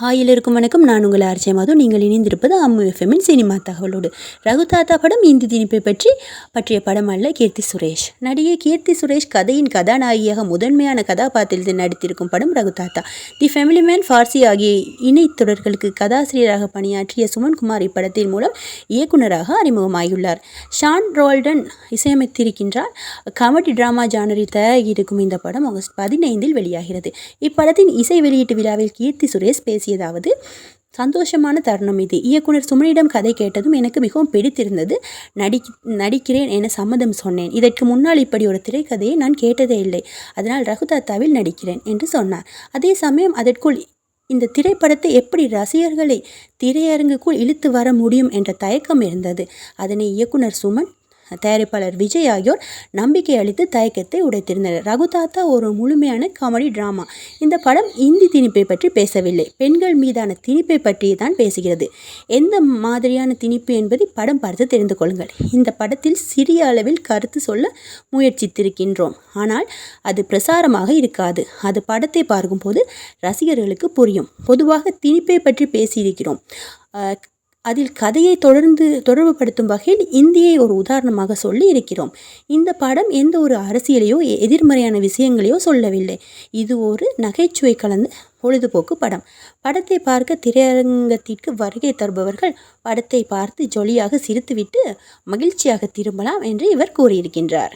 ஹாயில் இருக்கும் வணக்கம். நான் உங்கள் ஆர்ஜே மாதம் நீங்கள் இணைந்திருப்பது அம்மு எஃப்எம்மின் சினிமா தகவலோடு. ரகு தாத்தா படம் இந்தி திணிப்பை பற்றி பற்றிய படம் அல்ல கீர்த்தி சுரேஷ். நடிகை கீர்த்தி சுரேஷ் கதையின் கதாநாயகியாக முதன்மையான கதாபாத்திரத்தில் நடித்திருக்கும் படம் ரகு தாத்தா. தி ஃபேமிலி மேன் ஃபார்சி ஆகிய இணை தொடர்களுக்கு கதாசிரியராக பணியாற்றிய சுமன்குமார் இப்படத்தின் மூலம் இயக்குனராக அறிமுகமாகியுள்ளார். ஷான் ரோல்டன் இசையமைத்திருக்கின்றார். காமெடி டிராமா ஜானரில் தயாராகியிருக்கும் இந்த படம் ஆகஸ்ட் பதினைந்தில் வெளியாகிறது. இப்படத்தின் இசை வெளியீட்டு விழாவில் கீர்த்தி சுரேஷ் பேசியதாவது சந்தோஷமான தருணம் இது. இயக்குனர் சுமனிடம் கதை கேட்டதும் எனக்கு மிகவும் பிடித்திருந்தது. நடி நடிக்கிறேன் என சம்மதம் சொன்னேன். இதற்கு முன்னால் இப்படி ஒரு திரைக்கதையை நான் கேட்டதே இல்லை. அதனால் ரகுதாத்தாவில் நடிக்கிறேன் என்று சொன்னார். அதே சமயம் அதற்குள் இந்த திரைப்படத்தை எப்படி ரசிகர்களை திரையரங்குக்குள் இழுத்து வர முடியும் என்ற தயக்கம் இருந்தது. அதனை இயக்குனர் சுமன் தயாரிப்பாளர் விஜய் ஆகியோர் நம்பிக்கை அளித்து தயக்கத்தை உடைத்திருந்தனர். ரகுதாத்தா ஒரு முழுமையான காமெடி டிராமா. இந்த படம் இந்தி திணிப்பை பற்றி பேசவில்லை. பெண்கள் மீதான திணிப்பை பற்றி தான் பேசுகிறது. எந்த மாதிரியான திணிப்பு என்பதை படம் பார்த்து தெரிந்து கொள்ளுங்கள். இந்த படத்தில் சிறிய அளவில் கருத்து சொல்ல முயற்சித்திருக்கின்றோம். ஆனால் அது பிரசாரமாக இருக்காது. அது படத்தை பார்க்கும்போது ரசிகர்களுக்கு புரியும். பொதுவாக திணிப்பை பற்றி பேசியிருக்கிறோம். அதில் கதையை தொடர்ந்து தொடர்புபடுத்தும் வகையில் இந்தியை ஒரு உதாரணமாக சொல்லி இருக்கிறோம். இந்த படம் எந்த ஒரு அரசியலையோ எதிர்மறையான விஷயங்களையோ சொல்லவில்லை. இது ஒரு நகைச்சுவை கலந்த பொழுதுபோக்கு படம். படத்தை பார்க்க திரையரங்கத்திற்கு வருகை தருபவர்கள் படத்தை பார்த்து ஜொலியாக சிரித்துவிட்டு மகிழ்ச்சியாக திரும்பலாம் என்று இவர் கூறியிருக்கின்றார்.